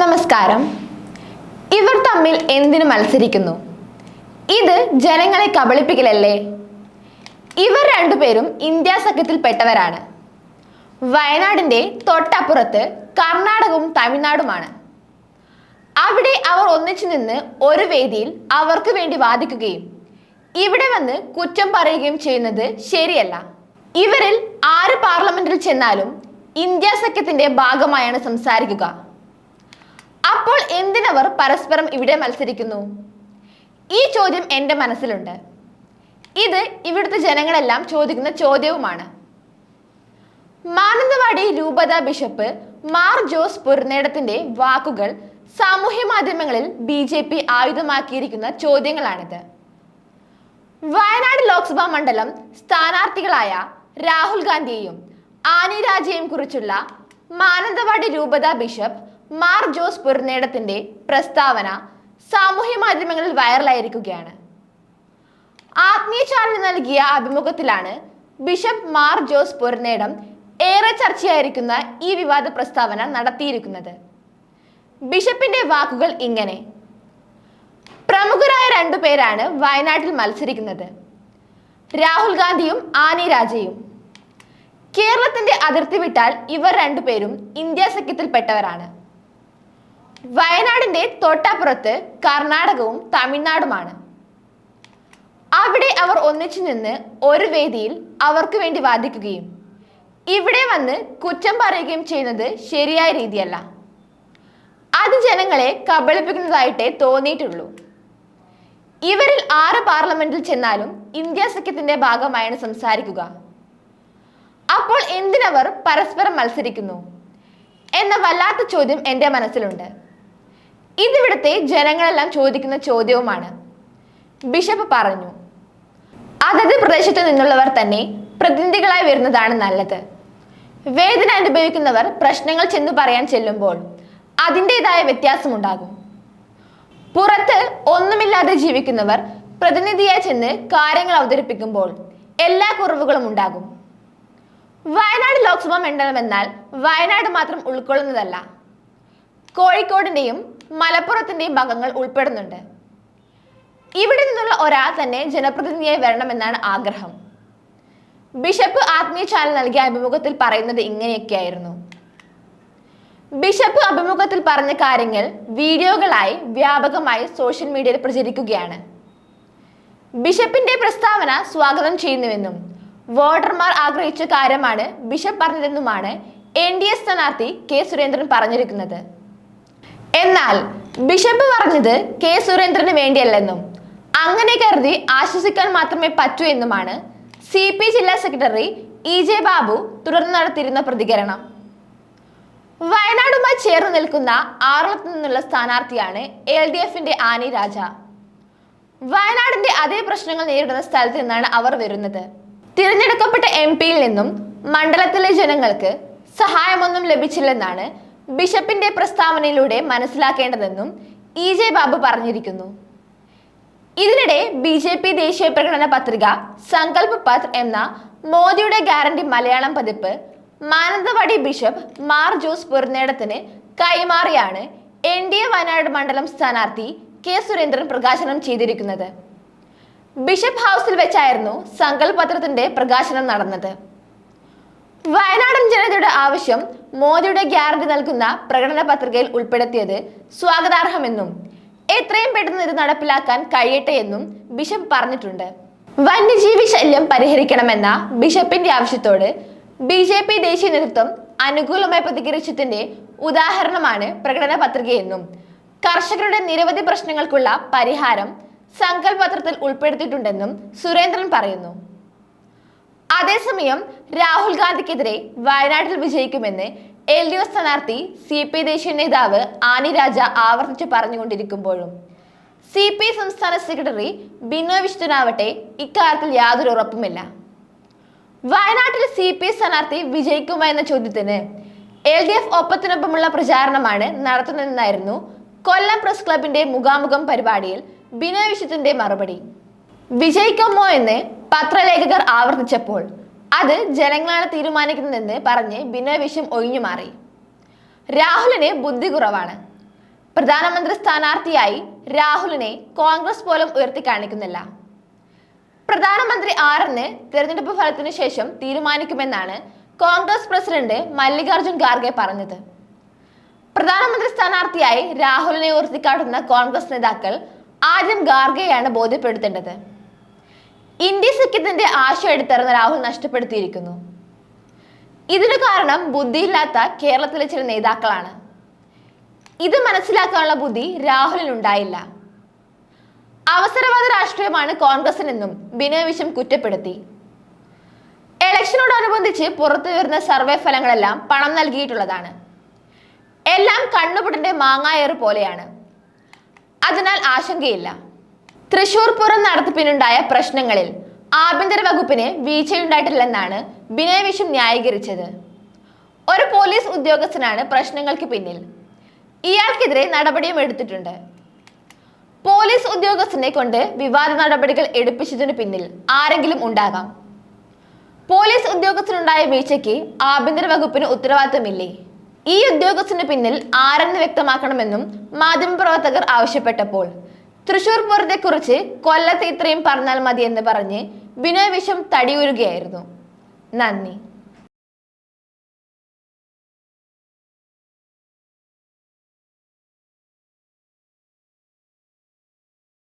നമസ്കാരം. ഇവർ തമ്മിൽ എന്തിനു മത്സരിക്കുന്നു? ഇത് ജനങ്ങളെ കബളിപ്പിക്കലല്ലേ? ഇവർ രണ്ടുപേരും ഇന്ത്യ സഖ്യത്തിൽപ്പെട്ടവരാണ്. വയനാടിന്റെ തൊട്ടപ്പുറത്ത് കർണാടകവും തമിഴ്നാടുമാണ്. അവിടെ അവർ ഒന്നിച്ചു നിന്ന് ഒരു വേദിയിൽ അവർക്ക് വേണ്ടി വാദിക്കുകയും ഇവിടെ വന്ന് കുറ്റം പറയുകയും ചെയ്യുന്നത് ശരിയല്ല. ഇവരിൽ ആര് പാർലമെന്റിൽ ചെന്നാലും ഇന്ത്യ സഖ്യത്തിന്റെ ഭാഗമായാണ് സംസാരിക്കുക. അപ്പോൾ എന്തിനവർ പരസ്പരം ഇവിടെ മത്സരിക്കുന്നു? ഈ ചോദ്യം എന്റെ മനസ്സിലുണ്ട്. ഇത് ഇവിടുത്തെ ജനങ്ങളെല്ലാം ചോദിക്കുന്ന ചോദ്യവുമാണ്. മാനന്തവാടി രൂപത ബിഷപ്പ് മാർ ജോസ് പുരനേടത്തിന്റെ വാക്കുകൾ സാമൂഹ്യ മാധ്യമങ്ങളിൽ ബി ജെ പി ആയുധമാക്കിയിരിക്കുന്ന ചോദ്യങ്ങളാണിത്. വയനാട് ലോക്സഭാ മണ്ഡലം സ്ഥാനാർത്ഥികളായ രാഹുൽ ഗാന്ധിയെയും ആനി രാജയെയും കുറിച്ചുള്ള മാനന്തവാടി രൂപത ബിഷപ്പ് മാർ ജോസ് പുരനേടത്തിന്റെ പ്രസ്താവന സാമൂഹ്യ മാധ്യമങ്ങളിൽ വൈറലായിരിക്കുകയാണ്. ആത്മീയ ചാനലിന് നൽകിയ അഭിമുഖത്തിലാണ് ബിഷപ്പ് മാർ ജോസ് പുരനേടം ഏറെ ചർച്ചയായിരിക്കുന്ന ഈ വിവാദ പ്രസ്താവന നടത്തിയിരിക്കുന്നത്. ബിഷപ്പിന്റെ വാക്കുകൾ ഇങ്ങനെ. പ്രമുഖരായ രണ്ടു പേരാണ് വയനാട്ടിൽ മത്സരിക്കുന്നത്. രാഹുൽ ഗാന്ധിയും ആനി രാജയും. കേരളത്തിന്റെ അതിർത്തി വിട്ടാൽ ഇവർ രണ്ടുപേരും ഇന്ത്യ സഖ്യത്തിൽപ്പെട്ടവരാണ്. വയനാടിന്റെ തൊട്ടപ്പുറത്ത് കർണാടകവും തമിഴ്നാടുമാണ്. അവിടെ അവർ ഒന്നിച്ചു നിന്ന് ഒരു വേദിയിൽ അവർക്ക് വേണ്ടി വാദിക്കുകയും ഇവിടെ വന്ന് കുറ്റം പറയുകയും ചെയ്യുന്നത് ശരിയായ രീതിയല്ല. അത് ജനങ്ങളെ കബളിപ്പിക്കുന്നതായിട്ടേ തോന്നിയിട്ടുള്ളൂ. ഇവരിൽ ആറ് പാർലമെന്റിൽ ചെന്നാലും ഇന്ത്യ സഖ്യത്തിന്റെ ഭാഗമായാണ് സംസാരിക്കുക. അപ്പോൾ എന്തിനവർ പരസ്പരം മത്സരിക്കുന്നു? എന്ന വല്ലാത്ത ചോദ്യം എന്റെ മനസ്സിലുണ്ട്. ഇതിവിടുത്തെ ജനങ്ങളെല്ലാം ചോദിക്കുന്ന ചോദ്യവുമാണ്. ബിഷപ്പ് പറഞ്ഞു അതത് പ്രദേശത്തു നിന്നുള്ളവർ തന്നെ പ്രതിനിധികളായി വരുന്നതാണ് നല്ലത്. വേദന അനുഭവിക്കുന്നവർ പ്രശ്നങ്ങൾ ചെന്ന് പറയാൻ ചെല്ലുമ്പോൾ അതിന്റെതായ വ്യത്യാസമുണ്ടാകും. പുറത്ത് ഒന്നുമില്ലാതെ ജീവിക്കുന്നവർ പ്രതിനിധിയായി ചെന്ന് കാര്യങ്ങൾ അവതരിപ്പിക്കുമ്പോൾ എല്ലാ കുറവുകളും ഉണ്ടാകും. വയനാട് ലോക്സഭാ മണ്ഡലം എന്നാൽ വയനാട് മാത്രം ഉൾക്കൊള്ളുന്നതല്ല. കോഴിക്കോടിന്റെയും മലപ്പുറത്തിന്റെയും ഭാഗങ്ങൾ ഉൾപ്പെടുന്നുണ്ട്. ഇവിടെ നിന്നുള്ള ഒരാൾ തന്നെ ജനപ്രതിനിധിയായി വരണമെന്നാണ് ആഗ്രഹം. ബിഷപ്പ് ആത്മീയ ചാനൽ നൽകിയ അഭിമുഖത്തിൽ പറയുന്നത് ഇങ്ങനെയൊക്കെയായിരുന്നു. ബിഷപ്പ് അഭിമുഖത്തിൽ പറഞ്ഞ കാര്യങ്ങൾ വീഡിയോകളായി വ്യാപകമായി സോഷ്യൽ മീഡിയയിൽ പ്രചരിക്കുകയാണ്. ബിഷപ്പിന്റെ പ്രസ്താവന സ്വാഗതം ചെയ്യുന്നുവെന്നും വോട്ടർമാർ ആഗ്രഹിച്ച കാര്യമാണ് ബിഷപ്പ് പറഞ്ഞതെന്നുമാണ് എൻ ഡി എ സ്ഥാനാർത്ഥി കെ സുരേന്ദ്രൻ പറഞ്ഞിരിക്കുന്നത്. എന്നാൽ ബിഷപ്പ് പറഞ്ഞത് കെ സുരേന്ദ്രന് വേണ്ടിയല്ലെന്നും അങ്ങനെ കരുതി ആശ്വസിക്കാൻ മാത്രമേ പറ്റൂ എന്നുമാണ് സി പി ജില്ലാ സെക്രട്ടറി ഇ ജെ ബാബു തുടർന്ന് നടത്തിയിരുന്ന പ്രതികരണം. വയനാടുമായി ചേർന്ന് നിൽക്കുന്ന ആറളത്ത് നിന്നുള്ള സ്ഥാനാർത്ഥിയാണ് എൽ ഡി എഫിന്റെ ആനി രാജ. വയനാടിന്റെ അതേ പ്രശ്നങ്ങൾ നേരിടുന്ന സ്ഥലത്ത് നിന്നാണ് അവർ വരുന്നത്. തിരഞ്ഞെടുക്കപ്പെട്ട എം പിയിൽ നിന്നും മണ്ഡലത്തിലെ ജനങ്ങൾക്ക് സഹായമൊന്നും ലഭിച്ചില്ലെന്നാണ് ബിഷപ്പിന്റെ പ്രസ്താവനയിലൂടെ മനസ്സിലാക്കേണ്ടതെന്നും ഇ ജെ ബാബു പറഞ്ഞിരിക്കുന്നു. ഇതിനിടെ ബി ജെ പി ദേശീയ പ്രകടന പത്രിക സങ്കല്പ് പത്ത് എന്ന മോദിയുടെ ഗ്യാരണ്ടി മലയാളം പതിപ്പ് മാനന്തവാടി ബിഷപ്പ് മാർ ജോസ് പൊരുന്നേടത്തിന് കൈമാറിയാണ് എൻ ഡി എ വയനാട് മണ്ഡലം സ്ഥാനാർത്ഥി കെ സുരേന്ദ്രൻ പ്രകാശനം ചെയ്തിരിക്കുന്നത്. ബിഷപ്പ് ഹൗസിൽ വെച്ചായിരുന്നു സങ്കല്പത്രത്തിന്റെ പ്രകാശനം നടന്നത്. വയനാടൻ ജനതയുടെ ആവശ്യം മോദിയുടെ ഗ്യാരണ്ടി നൽകുന്ന പ്രകടന പത്രികയിൽ ഉൾപ്പെടുത്തിയത് സ്വാഗതാർഹമെന്നും എത്രയും പെട്ടെന്ന് ഇത് നടപ്പിലാക്കാൻ കഴിയട്ടെ എന്നും ബിഷപ്പ് പറഞ്ഞിട്ടുണ്ട്. വന്യജീവി ശല്യം പരിഹരിക്കണമെന്ന ബിഷപ്പിന്റെ ആവശ്യത്തോട് ബി ജെ പി ദേശീയ നേതൃത്വം അനുകൂലമായി പ്രതികരിച്ചതിന്റെ ഉദാഹരണമാണ് പ്രകടന പത്രികയെന്നും കർഷകരുടെ നിരവധി പ്രശ്നങ്ങൾക്കുള്ള പരിഹാരം സങ്കല്പത്രത്തിൽ ഉൾപ്പെടുത്തിയിട്ടുണ്ടെന്നും സുരേന്ദ്രൻ പറയുന്നു. അതേസമയം രാഹുൽ ഗാന്ധിക്കെതിരെ വയനാട്ടിൽ വിജയിക്കുമെന്ന് എൽ ഡി എഫ് സ്ഥാനാർത്ഥി സി പി ദേശീയ നേതാവ് ആനി രാജ ആവർത്തിച്ച് പറഞ്ഞുകൊണ്ടിരിക്കുമ്പോഴും സി പി സംസ്ഥാന സെക്രട്ടറി ബിനോയ് വിശ്വനാവട്ടെ ഇക്കാര്യത്തിൽ യാതൊരു ഉറപ്പുമില്ല. വയനാട്ടിൽ സി പി സ്ഥാനാർത്ഥി വിജയിക്കുമോ എന്ന ചോദ്യത്തിന് എൽ ഡി എഫ് ഒപ്പത്തിനൊപ്പമുള്ള പ്രചാരണമാണ് നടത്തുന്നതെന്നായിരുന്നു കൊല്ലം പ്രസ് ക്ലബിന്റെ മുഖാമുഖം പരിപാടിയിൽ ബിനോയ് വിശ്വത്തിന്റെ മറുപടി. വിജയിക്കുമോ എന്ന് പത്രലേഖകർ ആവർത്തിച്ചപ്പോൾ അത് ജനങ്ങളാണ് തീരുമാനിക്കുന്നതെന്ന് പറഞ്ഞ് ബിനോയ് വിശ്വം ഒഴിഞ്ഞു മാറി. രാഹുലിന് ബുദ്ധി കുറവാണ്. പ്രധാനമന്ത്രി സ്ഥാനാർത്ഥിയായി രാഹുലിനെ കോൺഗ്രസ് പോലും ഉയർത്തി കാണിക്കുന്നില്ല. പ്രധാനമന്ത്രി ആരെന്ന് തിരഞ്ഞെടുപ്പ് ഫലത്തിനു ശേഷം തീരുമാനിക്കുമെന്നാണ് കോൺഗ്രസ് പ്രസിഡന്റ് മല്ലികാർജുൻ ഖാർഗെ പറഞ്ഞത്. പ്രധാനമന്ത്രി സ്ഥാനാർത്ഥിയായി രാഹുലിനെ ഉയർത്തിക്കാട്ടുന്ന കോൺഗ്രസ് നേതാക്കൾ ആദ്യം ഖാർഗെയാണ് ബോധ്യപ്പെടുത്തേണ്ടത്. ഇന്ത്യ സഖ്യത്തിന്റെ ആശ എടുത്തിറന്ന് രാഹുൽ നഷ്ടപ്പെടുത്തിയിരിക്കുന്നു. ഇതിനു കാരണം ബുദ്ധിയില്ലാത്ത കേരളത്തിലെ ചില നേതാക്കളാണ്. ഇത് മനസ്സിലാക്കാനുള്ള ബുദ്ധി രാഹുലിനുണ്ടായില്ല അവസരവാദ രാഷ്ട്രീയമാണ് കോൺഗ്രസിനെന്നും ബിനോയ് വിശ്വം കുറ്റപ്പെടുത്തി. ഇലക്ഷനോടനുബന്ധിച്ച് പുറത്തു വരുന്ന സർവേ ഫലങ്ങളെല്ലാം പണം നൽകിയിട്ടുള്ളതാണ്. എല്ലാം കണ്ണുപിടിന്റെ മാങ്ങായർ പോലെയാണ്. അതിനാൽ ആശങ്കയില്ല. തൃശൂർ പൂരം നടത്തിപ്പിനുണ്ടായ പ്രശ്നങ്ങളിൽ ആഭ്യന്തര വകുപ്പിന് വീഴ്ചയുണ്ടായിട്ടില്ലെന്നാണ് ബിനോയ് വിശ്വം ന്യായീകരിച്ചത്. ഒരു പോലീസ് ഉദ്യോഗസ്ഥനാണ് പ്രശ്നങ്ങൾക്ക് പിന്നിൽ. ഇയാൾക്കെതിരെ നടപടിയും എടുത്തിട്ടുണ്ട്. പോലീസ് ഉദ്യോഗസ്ഥനെ കൊണ്ട് വിവാദ നടപടികൾ എടുപ്പിച്ചതിനു പിന്നിൽ ആരെങ്കിലും ഉണ്ടാകാം. പോലീസ് ഉദ്യോഗസ്ഥനുണ്ടായ വീഴ്ചയ്ക്ക് ആഭ്യന്തര വകുപ്പിന് ഉത്തരവാദിത്തമില്ലേ? ഈ ഉദ്യോഗസ്ഥന് പിന്നിൽ ആരെന്ന് വ്യക്തമാക്കണമെന്നും മാധ്യമപ്രവർത്തകർ ആവശ്യപ്പെട്ടപ്പോൾ തൃശൂർ പൂരത്തെ കുറിച്ച് കൊല്ലത്ത് ഇത്രയും പറഞ്ഞാൽ മതി എന്ന് പറഞ്ഞ് ബിനോയ് വിശ്വം തടിയൂരുകയായിരുന്നു. നന്ദി.